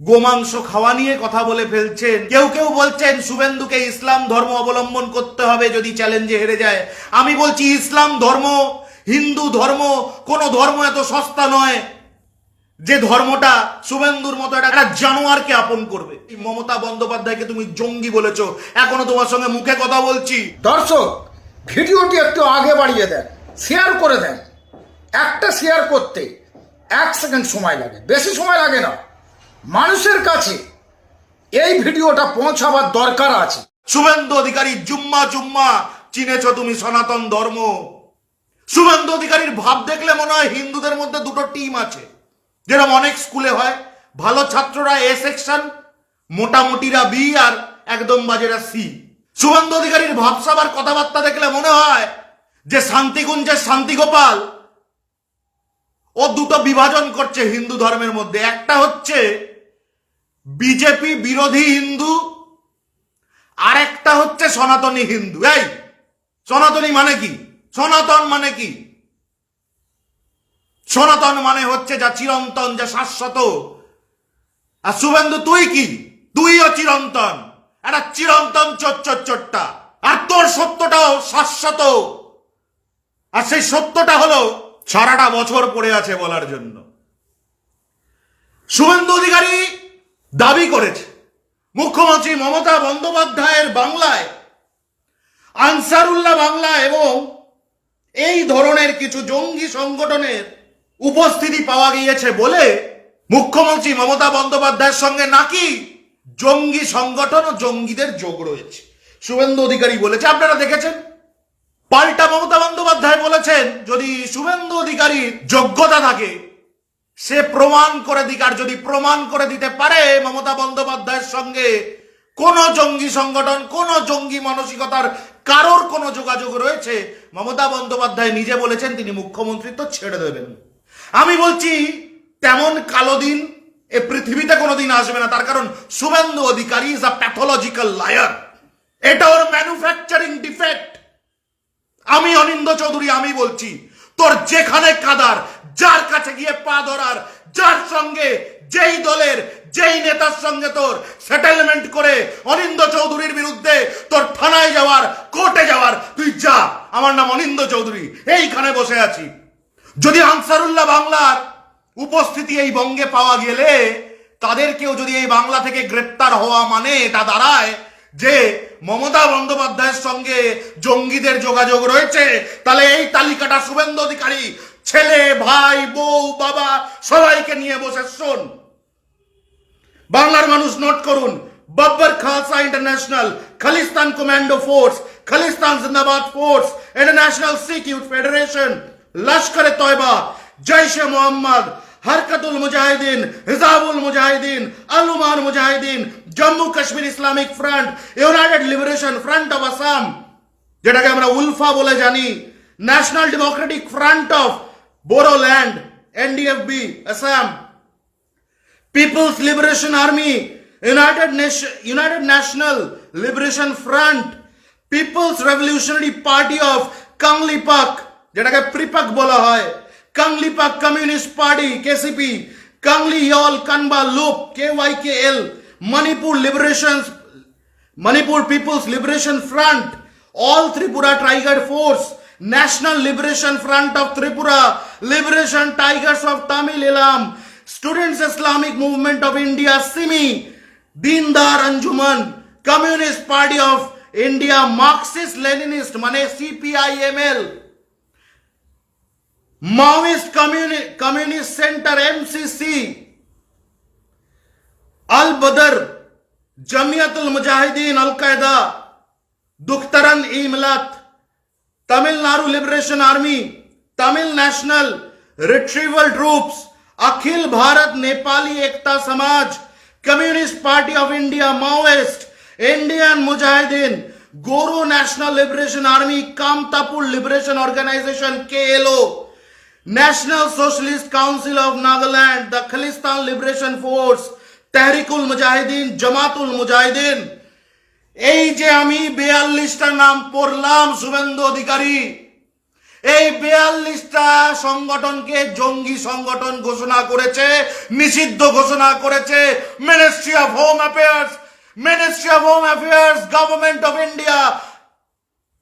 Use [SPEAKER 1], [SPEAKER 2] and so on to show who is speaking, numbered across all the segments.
[SPEAKER 1] গোমাংস খাওয়া নিয়ে কথা বলে ফেলছেন। কেউ কেউ বলছেন, শুভেন্দুকে ইসলাম ধর্ম অবলম্বন করতে হবে যদি চ্যালেঞ্জে হেরে যায়। আমি বলছি, ইসলাম ধর্ম, হিন্দু ধর্ম, কোন ধর্ম এত সস্তা নয় যে ধর্মটা শুভেন্দুর মতো একটা জানোয়ারকে আপন করবে। মমতা বন্দ্যোপাধ্যায়কে তুমি জঙ্গি বলেছ। এখনও তোমার সঙ্গে মুখে কথা বলছি।
[SPEAKER 2] দর্শক, ভিডিওটি একটু আগে বাড়িয়ে দেন শেয়ার করে দেন। একটা শেয়ার করতে এক সেকেন্ড সময় লাগে, বেশি সময় লাগে না। মানুষের কাছে এই ভিডিওটা পৌঁছাবার দরকার আছে।
[SPEAKER 1] শুভেন্দু অধিকারী জুম্মা জুম্মা, চিনেছ তুমি সনাতন ধর্ম। শুভেন্দু অধিকারীর ভাব দেখলে মনে হয় হিন্দুদের মধ্যে দুটো টিম আছে। যেরকম অনেক স্কুলে হয়, ভালো ছাত্ররা এ সেকশন মোটামুটিরা বি আর একদম বাজেরা সি শুভেন্দু অধিকারীর ভাবসাবার কথাবার্তা দেখলে মনে হয় যে শান্তিকুঞ্জের শান্তিগোপাল, ও দুটো বিভাজন করছে হিন্দু ধর্মের মধ্যে। একটা হচ্ছে বিজেপি বিরোধী হিন্দু আর একটা হচ্ছে সনাতনী হিন্দু। এই, সনাতনী মানে কি? সনাতন মানে কি? সনাতন মানে হচ্ছে যা চিরন্তন, যা শাশ্বত। আর শুভেন্দু, তুই কি? তুইও চিরন্তন। একটা চিরন্তন চোর চোরটা আর তোর সত্যটাও শাশ্বত। আর সেই সত্যটা হলো সারাটা বছর পড়ে আছে বলার জন্য। শুভেন্দু অধিকারী দাবি করেছে। মুখ্যমন্ত্রী মমতা বন্দ্যোপাধ্যায়ের বাংলায়, আনসারুল্লাহ বাংলা এবং এই ধরনের কিছু জঙ্গি সংগঠনের উপস্থিতি পাওয়া গিয়েছে বলে মুখ্যমন্ত্রী মমতা বন্দ্যোপাধ্যায়ের সঙ্গে নাকি জঙ্গি সংগঠন ও জঙ্গিদের যোগ রয়েছে। শুভেন্দু অধিকারী বলেছে, আপনারা দেখেছেন? পাল্টা মমতা বন্দ্যোপাধ্যায় বলেছেন, যদি শুভেন্দু অধিকারীর যোগ্যতা থাকে সে প্রমাণ করে দিক, আর যদি প্রমাণ করে দিতে পারে মমতা বন্দ্যোপাধ্যায়ের সঙ্গে, কোন জঙ্গি সংগঠন, কোন জঙ্গি মানসিকতার কারোর কোনো যোগাযোগ রয়েছে? মমতা বন্দ্যোপাধ্যায় নিজে বলেছেন, তিনি মুখ্যমন্ত্রিত্ব ছেড়ে দেবেন। আমি বলছি, তেমন কালো দিন এ পৃথিবীতে কোনোদিন আসবে না, তার কারণ Suvendu Adhikari is a pathological liar এটা ওর ম্যানুফ্যাকচারিং ডিফেক্ট আমি অনিন্দ চৌধুরী, আমি বলছি, তোর যেখানে কাদার যার কাছে গিয়ে পা ধরার, যার সঙ্গে যেই দলের, যেই নেতার সঙ্গে তোর সেটেলমেন্ট করে অনিন্দ চৌধুরীর বিরুদ্ধে তোর থানায় যাওয়ার, কোর্টে যাওয়ার, তুই যা। আমার নাম অনিন্দ চৌধুরী, এইখানে বসে আছি। যদি আনসারুল্লাহ বাংলার উপস্থিতি এই বঙ্গে পাওয়া গেলে তাদেরকেও যদি এই বাংলা থেকে গ্রেপ্তার হওয়া মানে এটা দাঁড়ায় যে মমতা বন্দ্যোপাধ্যায়ের সঙ্গে জঙ্গিদের যোগাযোগ রয়েছে, তাহলে এই তালিকাটা শুভেন্দু অধিকারী ছেলে, ভাই, বউ, বাবা, সবাইকে নিয়ে বসে শোন। বাংলার মানুষ নোট করুন, Babbar Khalsa International, Khalistan commando force, Khalistan Zindabad force, International Sikh youth federation, Lashkar-e Taiba, Jaish-e Mohammed, Harkat-ul Mujahideen, Hizbul Mujahideen Al-Umar Mujahideen, Jammu Kashmir Islamic Front, United Liberation Front of Assam, যেটাকে আমরা উলফা বলে জানি, National Democratic Front of Bodoland NDFB Assam People's Liberation Army, United, Nation, United National Liberation Front, People's Revolutionary Party of Kangleipak যেটাকে প্রিপাক বলা হয় Kangleipak communist party KCP Kanglei Yawol Kanba Lup K Y K L Manipur liberation Manipur People's Liberation Front, All Tripura Tiger Force, National Liberation Front of Tripura, Liberation Tigers of Tamil Elam, Students Islamic Movement of India, SIMI, Dindar Anjuman, Communist Party of India, Marxist Leninist, মানে CPIML, Maoist Communi- Communist Center, MCC, Al Badr, Jamiatul Mujahideen, Al Qaeda, Dukhtaran e Tamil Nadu Liberation Army Tamil National Retrieval Troops Akhil Bharat Nepali Ekta Samaj Communist Party of India Maoist Indian Mujahideen Garo National Liberation Army Kamtapur Liberation Organisation KLO National Socialist Council of Nagaland the Khalistan Liberation Force Tehrik-ul Mujahideen Jamaat-ul Mujahideen এই যে আমি বেয়াল্লিশটা নাম পড়লাম, শুভেন্দু অধিকারী, এই বিয়াল্লিশটা সংগঠনকে জঙ্গি সংগঠন ঘোষণা করেছে, নিষিদ্ধ ঘোষণা করেছে Ministry of Home Affairs Ministry of Home Affairs Government of India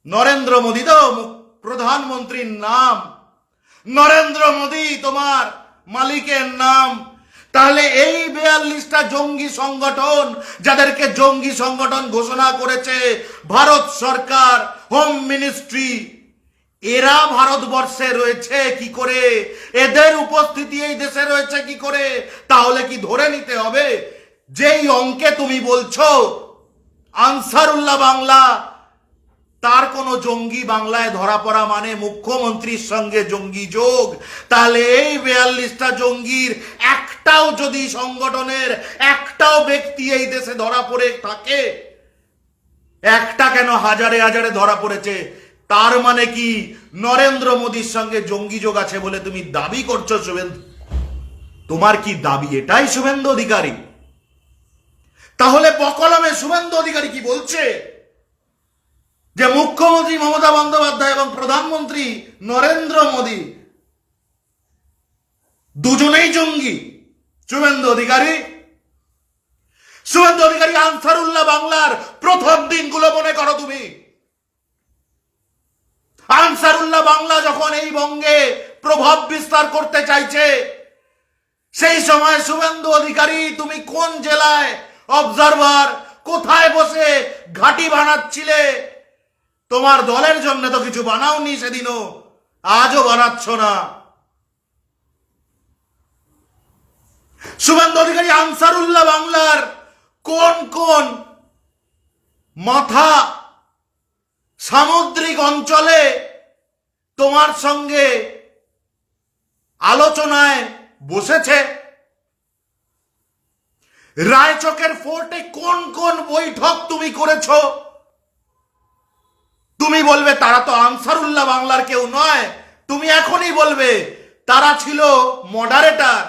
[SPEAKER 1] Narendra Modi তো প্রধানমন্ত্রীর নাম। নরেন্দ্র মোদী তোমার মালিকের নাম তাহলে এই বেয়াল্লিশটা জঙ্গি সংগঠন যাদেরকে জঙ্গি সংগঠন ঘোষণা করেছে ভারত সরকার হোম মিনিস্ট্রি এরা ভারতবর্ষে রয়েছে কি করে? এদের উপস্থিতি এই দেশে রয়েছে কি করে? তাহলে কি ধরে নিতে হবে? যেই অঙ্কে তুমি বলছো, আনসারুল্লাহ বাংলা তার কোনো জঙ্গি বাংলায় ধরা পড়া মানে মুখ্যমন্ত্রীর সঙ্গে জঙ্গি যোগ। তাহলে এই বেয়াল্লিশটা জঙ্গির একটাও যদি সংগঠনের একটাও ব্যক্তি এই দেশে ধরা পড়ে থাকে, একটা কেন হাজারে হাজারে ধরা পড়েছে? তার মানে কি নরেন্দ্র মোদীর সঙ্গে জঙ্গি যোগ আছে বলে তুমি দাবি করছ শুভেন্দু? তোমার কি দাবি এটাই শুভেন্দু অধিকারী? তাহলে বকলমে শুভেন্দু অধিকারী কি বলছে? যে মুখ্যমন্ত্রী মমতা বন্দ্যোপাধ্যায় এবং প্রধানমন্ত্রী নরেন্দ্র মোদী দুজনেই জঙ্গি। শুভেন্দু অধিকারী। শুভেন্দু অধিকারী আনসারুল্লাহ বাংলার প্রথম দিনগুলো মনে করো তুমি। আনসারুল্লাহ বাংলা যখন এই বঙ্গে প্রভাব বিস্তার করতে চাইছে, সেই সময় শুভেন্দু অধিকারী তুমি কোন জেলায় অবজারভার কোথায় বসে ঘাটি বানাচ্ছিলে তোমার দলের জন্য তো কিছু বানাওনি সেদিনও। আজও বানাচ্ছ না। শুভেন্দু অধিকারী আনসারুল্লাহ বাংলার কোন কোন মাথা সামুদ্রিক অঞ্চলে তোমার সঙ্গে আলোচনায় বসেছে? রায়চকের ফোর্টে কোন কোন বৈঠক তুমি করেছ? তুমি বলবে, তারা তো আনসারুল্লাহ বাংলার কেউ নয়। তুমি এখনই বলবে, তারা ছিল মডারেটার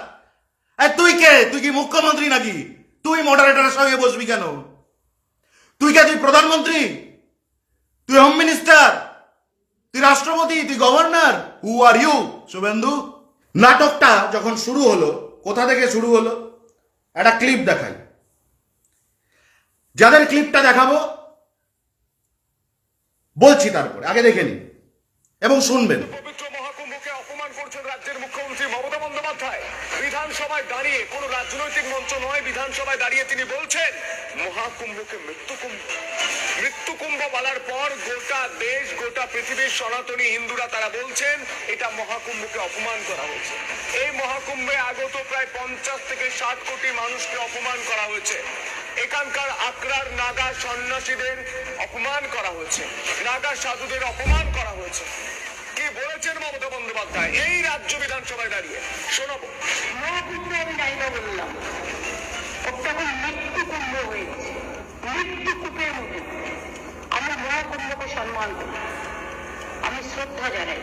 [SPEAKER 1] তুই কে? তুই কি মুখ্যমন্ত্রী নাকি? তুই মডারেটারের সঙ্গে বসবি কেন? তুই কে? তুই প্রধানমন্ত্রী? তুই হোম মিনিস্টার তুই রাষ্ট্রপতি? তুই governor who are you Suvendu, নাটকটা যখন শুরু হলো, কোথা থেকে শুরু হলো? একটা ক্লিপ দেখাই। যাদের ক্লিপটা দেখাবো বলছি তারপরে, আগে দেখে নিন। এবং শুনবেন।
[SPEAKER 3] বিধানসভায় দাঁড়িয়ে কোন রাজনৈতিক মঞ্চ নয়, বিধানসভায় দাঁড়িয়ে তিনি বলছেন, মহাকুম্ভকে মৃত্যুকুম্ভ মৃত্যুকুম্ভ বলার পর গোটা দেশ, গোটা পৃথিবীর সনাতনী হিন্দুরা তারা বলছেন, এটা মহাকুম্ভকে অপমান করা হয়েছে। এই মহাকুম্ভে আগত প্রায় পঞ্চাশ থেকে ষাট কোটি মানুষকে অপমান করা হয়েছে। এখানকার আকরার নাগা সন্ন্যাসীদের অপমান করা হয়েছে। নাগা সাধুদের অপমান করা হয়েছে। কি বলেছেন মমতা বন্দ্যোপাধ্যায়? এই রাজ্য বিধানসভায় দাঁড়িয়ে। শোনাবো।
[SPEAKER 4] আমি যাই বললাম। এখন মৃত্যু কুম্ভ হয়েছে মৃত্যু কূপের মতো আমরা মহাকুম্ভকে সম্মান করি। আমি শ্রদ্ধা জানাই।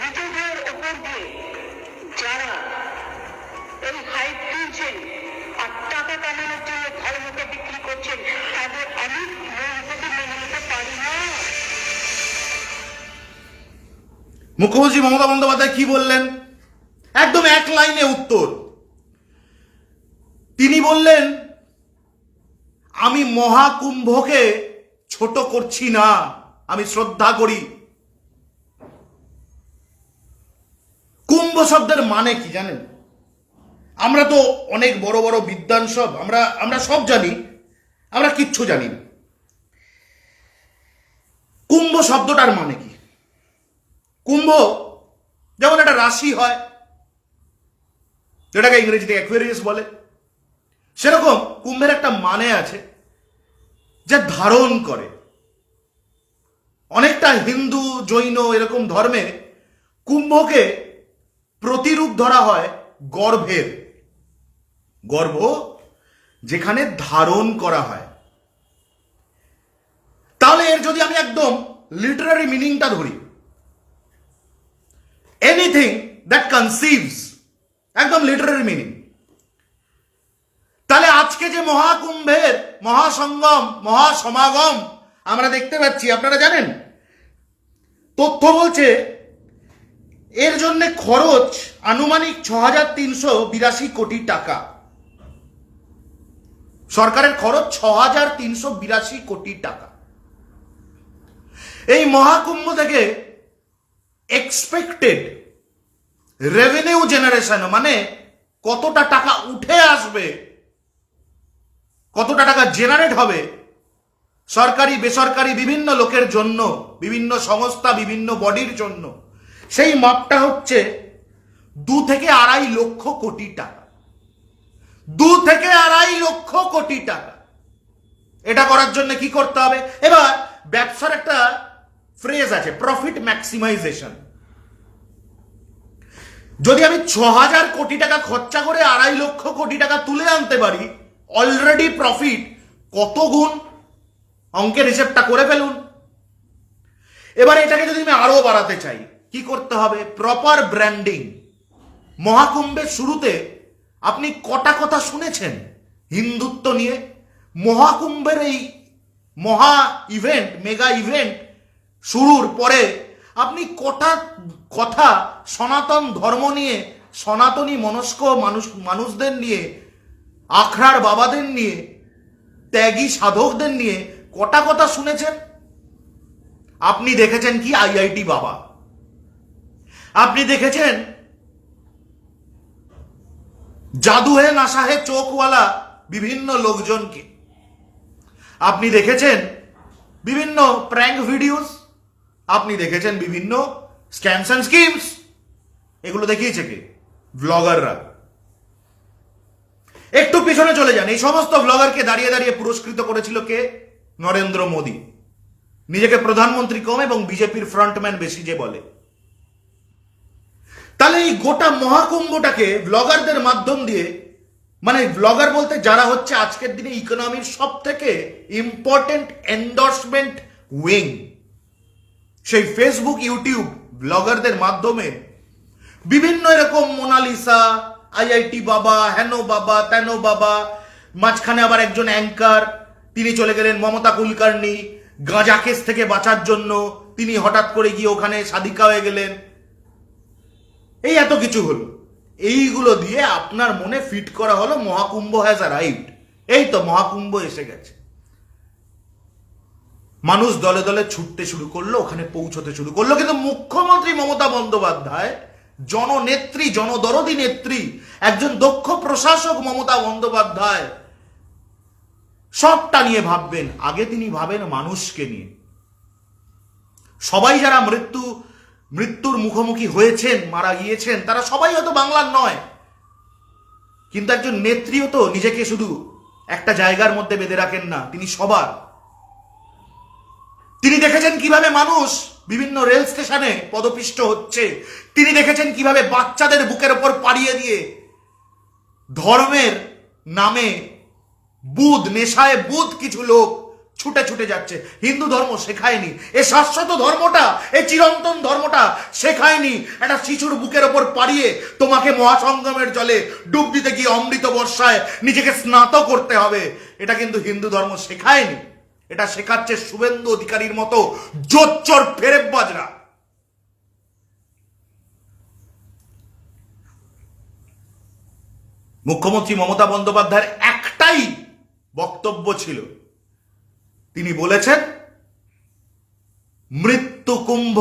[SPEAKER 4] নিজেদের দিয়ে যারা এই হাইট তুলছেন, আর টাকা কামানোর জন্য বিক্রি করছেন, তাদের আমি মন মেনে
[SPEAKER 1] মুখ্যমন্ত্রী মমতা বন্দ্যোপাধ্যায় কি বললেন? একদম এক লাইনে উত্তর। তিনি বললেন, আমি মহাকুম্ভকে ছোট করছি না, আমি শ্রদ্ধা করি কুম্ভ শব্দের মানে কি জানেন? আমরা তো অনেক বড় বড় বিদ্যান সব, আমরা আমরা সব জানি, আমরা কিচ্ছু জানি না। কুম্ভ শব্দটার মানে কি? কুম্ভ যেমন একটা রাশি হয়, যেটাকে ইংরেজিতে অ্যাকুয়ারিয়াস বলে, সেরকম কুম্ভের একটা মানে আছে যা ধারণ করে। অনেকটা হিন্দু, জৈন এরকম ধর্মে কুম্ভকে প্রতিরূপ ধরা হয় গর্ভের। গর্ভ যেখানে ধারণ করা হয়। তাহলে এর যদি আমি একদম লিটারারি মিনিংটা ধরি এনিথিং দ্যাট কনসিভস একদম লিটারারি মিনিং তাহলে আজকে যে মহাকুম্ভের, মহাসঙ্গম, মহাসমাগম আমরা দেখতে পাচ্ছি, আপনারা জানেন? তথ্য বলছে এর জন্য খরচ আনুমানিক ছ হাজার তিনশো বিরাশি কোটি টাকা। সরকারের খরচ ছ হাজার তিনশো বিরাশি কোটি টাকা। এই মহাকুম্ভ থেকে এক্সপেক্টেড রেভিনিউ জেনারেশন মানে কতটা টাকা উঠে আসবে, কতটা টাকা জেনারেট হবে, সরকারি, বেসরকারি বিভিন্ন লোকের জন্য, বিভিন্ন সংস্থা, বিভিন্ন বডির জন্য সেই মাপটা হচ্ছে দু থেকে আড়াই লক্ষ কোটি টাকা। দু থেকে আড়াই লক্ষ কোটি টাকা। এটা করার জন্য কি করতে হবে? এবার ব্যবসার একটা ফ্রেজ আছে প্রফিট ম্যাক্সিমাইজেশন যদি আমি ছ হাজার কোটি টাকা খরচা করে আড়াই লক্ষ কোটি টাকা তুলে আনতে পারি অলরেডি প্রফিট কত গুণ? অঙ্কের হিসেবটা করে ফেলুন। এবার এটাকে যদি আমি আরও বাড়াতে চাই কি করতে হবে? প্রপার ব্র্যান্ডিং মহাকুম্ভের শুরুতে আপনি কটা কথা শুনেছেন? হিন্দুত্ব নিয়ে। মহাকুম্ভের এই মহা ইভেন্ট মেগা ইভেন্ট শুরুর পরে আপনি কটা কথা সনাতন ধর্ম নিয়ে, সনাতনী মনস্ক মানুষ, মানুষদের নিয়ে, আখড়ার বাবাদের নিয়ে, ত্যাগী সাধকদের নিয়ে কটা কথা শুনেছেন? আপনি দেখেছেন কি? আইআইটি বাবা। আপনি দেখেছেন? জাদু হে নাসা হে চোখওয়ালা বিভিন্ন লোকজনকে। আপনি দেখেছেন? বিভিন্ন প্র্যাঙ্ক ভিডিওস আপনি দেখেছেন বিভিন্ন স্ক্যামস অ্যান্ড স্কিমস এগুলো দেখিয়েছে কে? ব্লগাররা একটু পিছনে চলে যান। এই সমস্ত ব্লগারকে দাঁড়িয়ে দাঁড়িয়ে পুরস্কৃত করেছিল কে? নরেন্দ্র মোদী। নিজেকে প্রধানমন্ত্রী কম এবং বিজেপির ফ্রন্টম্যান বেশি যে বলে। তাহলে এই গোটা মহাকুম্ভটাকে ব্লগারদের মাধ্যম দিয়ে মানে ব্লগার বলতে যারা হচ্ছে আজকের দিনে ইকোনমির সব থেকে ইম্পর্টেন্ট এন্ডোর্সমেন্ট উইং সেই ফেসবুক ইউটিউব ব্লগারদের মাধ্যমে বিভিন্ন এরকম মোনালিসা আইআইটি বাবা হেন বাবা তেন বাবা, মাঝখানে আবার একজন অ্যাঙ্কার তিনি চলে গেলেন মমতা কুলকার্নি, গাঁজা কেস থেকে বাঁচার জন্য তিনি হঠাৎ করে গিয়ে ওখানে সাদিকা হয়ে গেলেন। এই এত কিছু হলো। এইগুলো দিয়ে আপনার মনে ফিট করা হলো মহাকুম্ভ হ্যাজ রাইট এই তো মহাকুম্ভ এসে গেছে। মানুষ দলে দলে ছুটতে শুরু করল, ওখানে পৌঁছতে শুরু করল। কিন্তু মুখ্যমন্ত্রী মমতা বন্দ্যোপাধ্যায়, জননেত্রী, জনদরদী নেত্রী, একজন দক্ষ প্রশাসক মমতা বন্দ্যোপাধ্যায়, সবটা নিয়ে ভাববেন। আগে তিনি ভাবেন মানুষকে নিয়ে। সবাই যারা মৃত্যু মৃত্যুর মুখোমুখি হয়েছেন, মারা গিয়েছেন, তারা সবাই হয়তো বাংলার নয়। কিন্তু একজন নেত্রীও তো নিজেকে শুধু একটা জায়গার মধ্যে বেঁধে রাখেন না, তিনি সবার। তিনি দেখেছেন কীভাবে মানুষ বিভিন্ন রেল স্টেশনে পদপিষ্ট হচ্ছে, তিনি দেখেছেন কীভাবে বাচ্চাদের বুকের ওপর পাড়িয়ে দিয়ে ধর্মের নামে বুধ, নেশায় বুধ কিছু লোক ছুটে ছুটে যাচ্ছে। হিন্দু ধর্ম শেখায়নি। এ শাশ্বত ধর্মটা এই চিরন্তন ধর্মটা শেখায়নি। একটা শিশুর বুকের ওপর পাড়িয়ে তোমাকে মহাসঙ্গমের জলে ডুব দিতে গিয়ে অমৃত বর্ষায় নিজেকে স্নাত করতে হবে। এটা কিন্তু হিন্দু ধর্ম শেখায়নি। এটা শেখাচ্ছে শুভেন্দু অধিকারীর মতো জোচ্চর ফেরেব বাজরা মুখ্যমন্ত্রী মমতা বন্দ্যোপাধ্যায়ের একটাই বক্তব্য ছিল তিনি বলেছেন, মৃত্যু কুম্ভ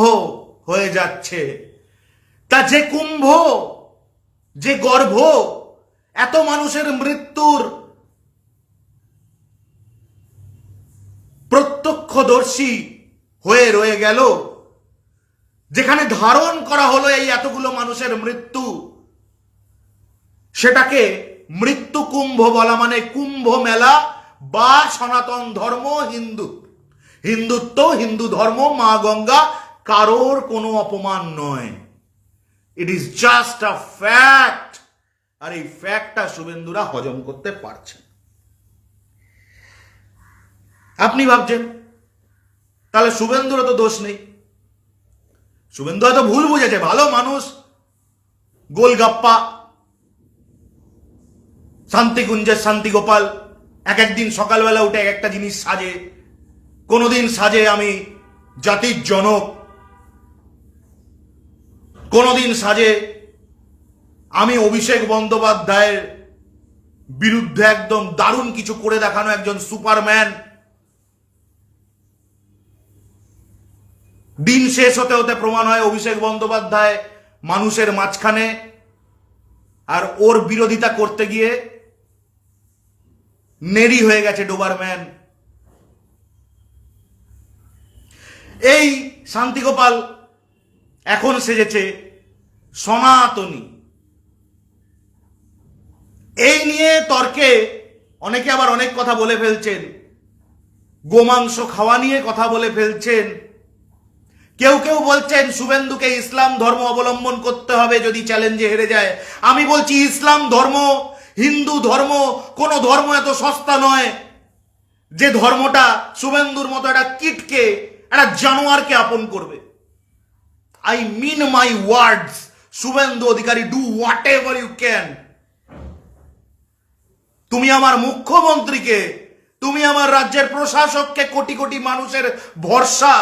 [SPEAKER 1] হয়ে যাচ্ছে। তা যে কুম্ভ, যে গর্ভ, এত মানুষের মৃত্যুর প্রত্যক্ষদর্শী হয়ে রয়ে গেল, যেখানে ধারণ করা হলো এই এতগুলো মানুষের মৃত্যু। সেটাকে মৃত্যু কুম্ভ বলা মানে কুম্ভ মেলা বা সনাতন ধর্ম হিন্দু। হিন্দুত্ব, হিন্দু ধর্ম, মা গঙ্গা, কারোর কোনো অপমান নয়। It is just a fact আর এই ফ্যাক্টটা শুভেন্দুরা হজম করতে পারছেন। আপনি ভাবছেন, তাহলে শুভেন্দুরও তো দোষ নেই। শুভেন্দু হয়তো ভুল বুঝেছে, ভালো মানুষ, গোলগাপ্পা, শান্তিকুঞ্জের শান্তি গোপাল এক একদিন সকালবেলা উঠে এক একটা জিনিস সাজে। কোনোদিন সাজে আমি জাতির জনক। কোনোদিন সাজে আমি অভিষেক বন্দ্যোপাধ্যায়ের বিরুদ্ধে একদম দারুণ কিছু করে দেখানো একজন সুপারম্যান। দিন শেষ হতে হতে প্রমাণ হয় অভিষেক বন্দ্যোপাধ্যায় মানুষের মাঝখানে। আর ওর বিরোধিতা করতে গিয়ে নেরি হয়ে গেছে ডোবারম্যান। এই শান্তিগোপাল এখন সেজেছে সনাতনী। এই নিয়ে তর্কে অনেকে আবার অনেক কথা বলে ফেলছেন। গোমাংস খাওয়া নিয়ে কথা বলে ফেলছেন। কেউ কেউ বলছেন, শুভেন্দুকে ইসলাম ধর্ম অবলম্বন করতে হবে যদি চ্যালেঞ্জে হেরে যায়। আমি বলছি, ইসলাম ধর্ম হিন্দু ধর্ম, কোন ধর্ম এত সস্তা নয়। যে ধর্মটা শুভেন্দুর মতো একটা কিটকে, একটা জানোয়ারকে আপন করবে। I mean my words Suvendu Adhikari do whatever you can তুমি আমার মুখ্যমন্ত্রীকে, তুমি আমার রাজ্যের প্রশাসককে কোটি কোটি মানুষের ভরসা,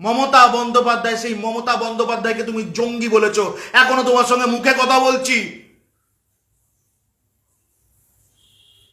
[SPEAKER 1] মমতা বন্দ্যোপাধ্যায়, সেই মমতা বন্দ্যোপাধ্যায়কে তুমি জঙ্গি বলেছ। এখনও তোমার সঙ্গে মুখে কথা বলছি।